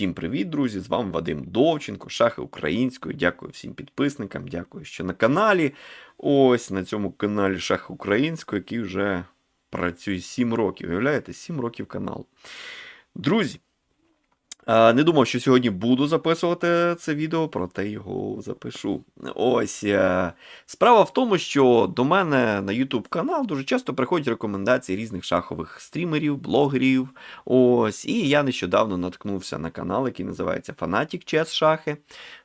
Всім привіт, друзі! З вами Вадим Довченко, шахи української. Дякую всім підписникам, дякую, що на каналі. Ось на цьому каналі Шахи Української, який вже працює 7 років. Уявляєте, 7 років каналу. Друзі, не думав, що сьогодні буду записувати це відео, проте його запишу. Ось е, справа в тому, що до мене на YouTube канал дуже часто приходять рекомендації різних шахових стрімерів, блогерів. Ось, і я нещодавно наткнувся на канал, який називається Fanatic Chess Шахи.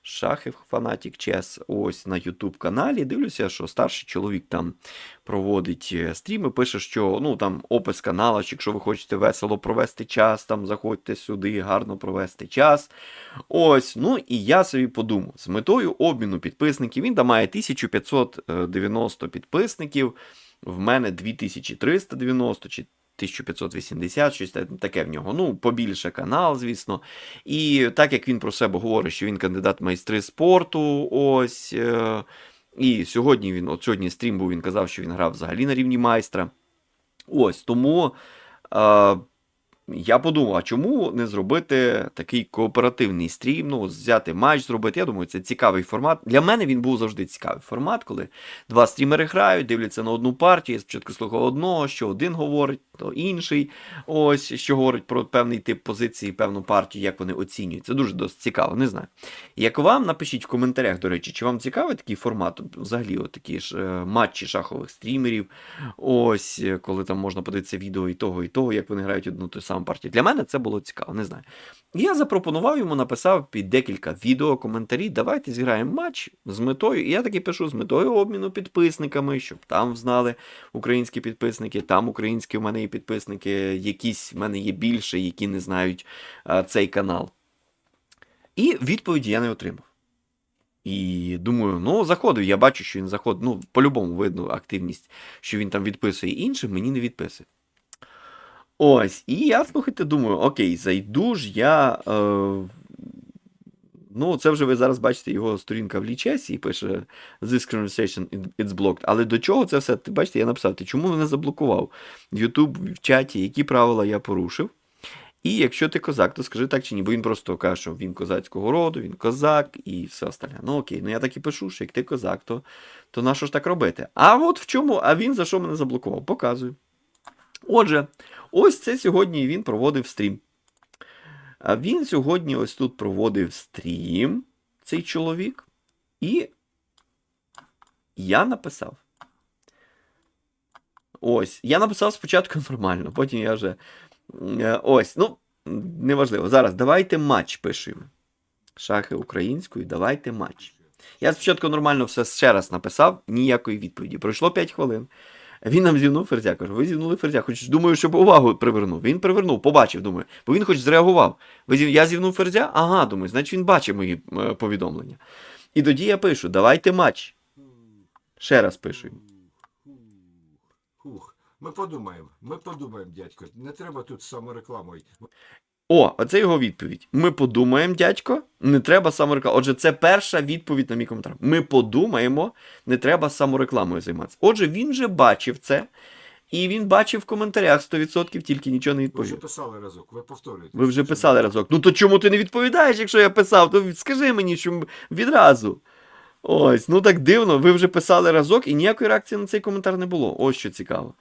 Шахи Fanatic Chess. Ось на YouTube каналі. Дивлюся, що старший чоловік там проводить е, стріми, пише, що ну там опис каналу, що якщо ви хочете весело провести час, там заходьте сюди, гарно провести час. Ось, ну і я собі подумав, з метою обміну підписників, він там має 1590 підписників, в мене 2390 чи 1580, щось таке в нього. Ну, побільше канал, звісно. І так як він про себе говорить, що він кандидат майстри спорту, ось. Е- і сьогодні він, от сьогодні стрім був, він казав, що він грав взагалі на рівні майстра. Ось тому е, я подумав, а чому не зробити такий кооперативний стрім, ну, взяти матч зробити. Я думаю, це цікавий формат. Для мене він був завжди цікавий формат, коли два стрімери грають, дивляться на одну партію. Спочатку слухав одного, що один говорить, то інший. Ось що говорить про певний тип позиції, певну партію, як вони оцінюють. Це дуже досить цікаво, не знаю. Як вам, напишіть в коментарях, до речі, чи вам цікавий такий формат, взагалі, такі ж е, матчі шахових стрімерів. Ось, е, коли там можна подивитися відео і того, і того, як вони грають одну ту саму партію. Для мене це було цікаво, не знаю. Я запропонував йому, написав під декілька відео, коментарі. Давайте зіграємо матч з метою. І я таки пишу з метою обміну підписниками, щоб там знали українські підписники, там українські в мене є підписники, якісь в мене є більше, які не знають а, цей канал. І відповіді я не отримав. І думаю, ну, заходив, я бачу, що він заходить. Ну, по-любому видно активність, що він там відписує іншим, мені не відписує. Ось, і я, слухайте, думаю, окей, зайду ж я. Е, ну, це вже ви зараз бачите його сторінка в лічесі і пише This conversation it's blocked. Але до чого це все? Ти бачите, я написав, ти чому мене заблокував? YouTube в чаті, які правила я порушив. І якщо ти козак, то скажи так чи ні, бо він просто каже, що він козацького роду, він козак і все остальне. Ну окей, ну я так і пишу, що як ти козак, то, то на що ж так робити? А от в чому, а він за що мене заблокував? Показую. Отже, ось це сьогодні він проводив стрім. А він сьогодні ось тут проводив стрім, цей чоловік, і я написав. Ось, я написав спочатку нормально, потім я вже. Е, Ось, ну, неважливо. Зараз давайте матч пишемо. Шахи українською, давайте матч. Я спочатку нормально все ще раз написав, ніякої відповіді. Пройшло 5 хвилин. Він нам зівнув ферзя. Кажу, ви зівнули ферзя. Хоч думаю, щоб увагу привернув. Він привернув, побачив, думаю. Бо він хоч зреагував. Ви зів... Я зівнув ферзя? Ага, думаю, значить він бачив мої е, повідомлення. І тоді я пишу: давайте матч. Ще раз пишу. Ми подумаємо, ми подумаємо, дядько. Не треба тут саморекламою. О, оце його відповідь. Ми подумаємо, дядько, не треба саморекламою. Отже, це перша відповідь на мій коментар. Ми подумаємо, не треба саморекламою займатися. Отже, він вже бачив це, і він бачив в коментарях 100%, тільки нічого не Ви вже писали разок, ви повторюєте. Ви вже писали разок. Ну то чому ти не відповідаєш, якщо я писав? То скажи мені, що відразу. Ось, ну так дивно, ви вже писали разок, і ніякої реакції на цей коментар не було. Ось що цікаво.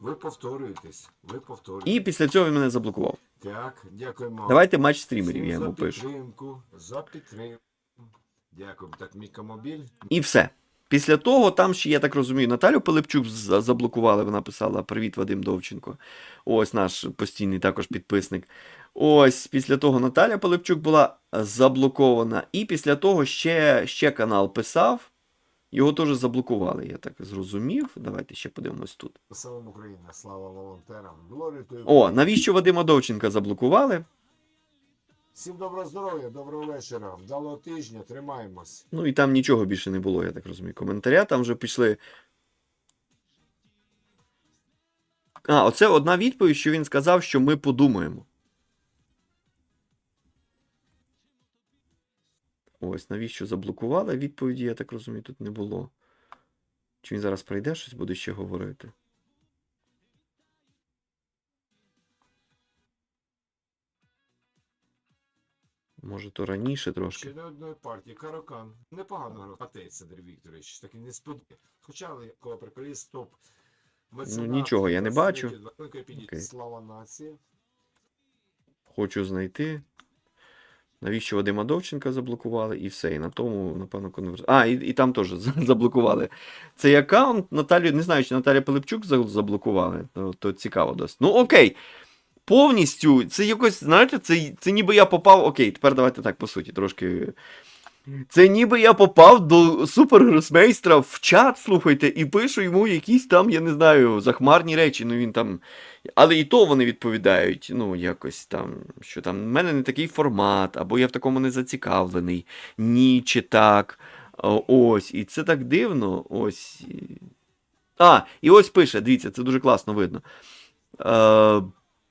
Ви повторюєтесь, ви повторюєтесь. І після цього він мене заблокував. Так, дякуємо. Давайте матч стрімерів, я йому за пишу. підтримку, за підтримку. Дякую. Так, мікомобіль. І все. Після того, там ще, я так розумію, Наталю Пилипчук заблокували. Вона писала Привіт, Вадим Довченко. Ось наш постійний також підписник. Ось після того Наталя Пилипчук була заблокована. І після того ще, ще канал писав. Його теж заблокували, я так зрозумів. Давайте ще подивимось тут. Слава Україна, слава волонтерам. О, навіщо Вадима Довченка заблокували? Всім доброго здоров'я, доброго вечора. Вдалого тижня, тримаємось. Ну і там нічого більше не було, я так розумію. Коментаря там вже пішли. А, оце одна відповідь, що він сказав, що ми подумаємо. Ось, навіщо заблокували? Відповіді, я так розумію, тут не було. Чи він зараз прийде, щось буде ще говорити? Може, то раніше трошки. Ще не одної партії. Каракан. Непогано грав. Патець Андрій Вікторович. Такий несподіваний. Хоча, але коли приколіст топ. Ну, нічого я не бачу. Окей. Слава нації. Хочу знайти. Навіщо Вадима Довченка заблокували і все. І на тому, напевно, конверс. А, і, і там теж заблокували. Цей аккаунт Наталію, не знаю, чи Наталя Пилипчук заблокували, то, то цікаво досить. Ну, окей. Повністю, це якось, знаєте, це, це ніби я попав. Окей, тепер давайте так, по суті, трошки. Це ніби я попав до супергросмейстра в чат, слухайте, і пишу йому якісь там, я не знаю, захмарні речі. Ну він там. Але і то вони відповідають, ну, якось там, що там, в мене не такий формат, або я в такому не зацікавлений, ні, чи так. Ось, і це так дивно. Ось. А, і ось пише, дивіться, це дуже класно видно. Е,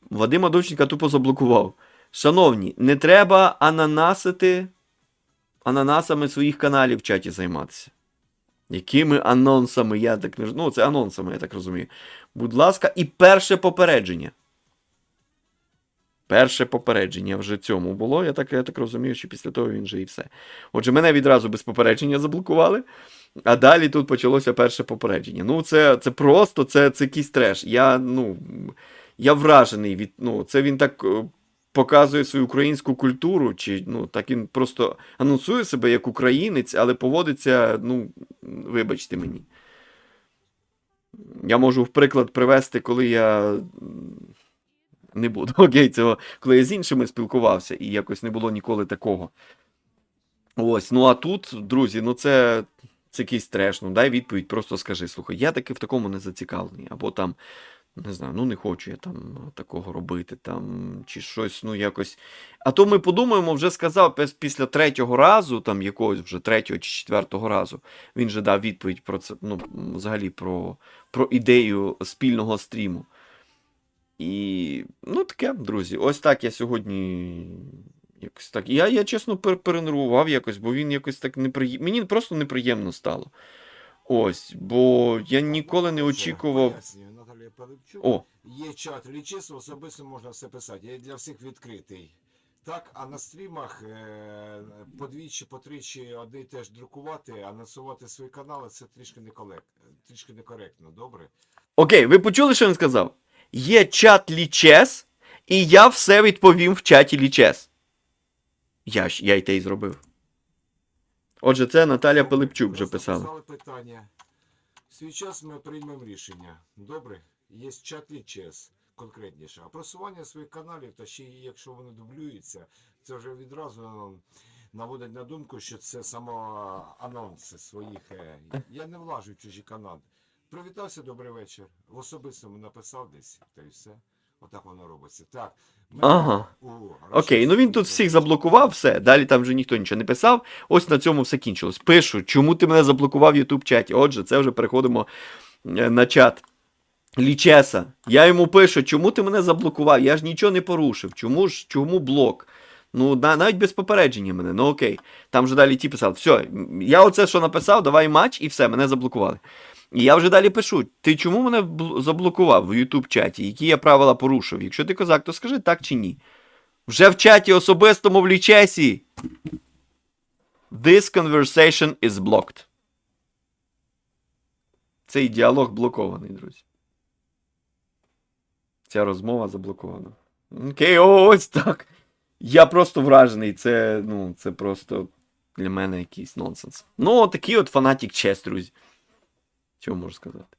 Вадима Довченка тупо заблокував. Шановні, не треба ананасити ананасами своїх каналів в чаті займатися. Якими анонсами, я так не Ну, це анонсами, я так розумію. Будь ласка, і перше попередження. Перше попередження вже цьому було. Я так, я так розумію, що після того він же і все. Отже, мене відразу без попередження заблокували, а далі тут почалося перше попередження. Ну, це, це просто це, це якийсь треш. Я, ну, я вражений від. Ну, це він так е, показує свою українську культуру, чи ну, так він просто анонсує себе як українець, але поводиться, ну, вибачте мені. Я можу в приклад привести, коли я. Не буду окей, цього, коли я з іншими спілкувався, і якось не було ніколи такого. Ось, ну а тут, друзі, ну це, це якийсь треш. Ну дай відповідь, просто скажи: слухай, я таки в такому не зацікавлений. Або там, не знаю, ну не хочу я там такого робити, там, чи щось, ну якось. А то ми подумаємо, вже сказав після третього разу, там якогось вже третього чи четвертого разу, він же дав відповідь про це, ну, взагалі про, про ідею спільного стріму. І ну таке, друзі. Ось так я сьогодні. Якось так. Я, я чесно пер- перенервував якось, бо він якось так неприємно. Мені просто неприємно стало. Ось, бо я ніколи не очікував. Наталія Пилипчук. О, Є чат лічис, особисто можна все писати. Я для всіх відкритий. Так, а на стрімах е, подвічі, потричі одне теж друкувати, анонсувати свої канали це трішки. Трішки некоректно, добре? окей, ви почули, що він сказав? Є чат лічес, і я все відповім в чаті лічес. Я ж я й те й зробив. Отже, це Наталя Пилипчук вже писала. писали питання. В свій час ми приймемо рішення. Добре? Є чат лічес конкретніше. А просування своїх каналів, та ще й якщо вони дублюються, це вже відразу наводить на думку, що це само анонси своїх. е, Я не влажу в чужі канали. Привітався, добрий вечір. В особистому написав десь, та й все. Отак воно робиться. Так. ми Ага. у Окей, ну він тут всіх заблокував, все. Далі там вже ніхто нічого не писав. Ось на цьому все кінчилось. Пишу, чому ти мене заблокував в YouTube чаті? Отже, це вже переходимо е, на чат. Лічеса. Я йому пишу, чому ти мене заблокував? Я ж нічого не порушив. Чому ж чому блок? Ну, на, навіть без попередження мене, ну окей. Там вже далі ті писав, все, я оце що написав, давай матч, і все, мене заблокували. І я вже далі пишу: ти чому мене заблокував в YouTube чаті? Які я правила порушив? Якщо ти козак, то скажи так чи ні. Вже в чаті особистому в лічесі. This conversation is blocked. Цей діалог блокований, друзі. Ця розмова заблокована. Окей, ось так. Я просто вражений. Це, ну, це просто для мене якийсь нонсенс. Ну, такий от фанатік честь, друзі. Чого можу сказати?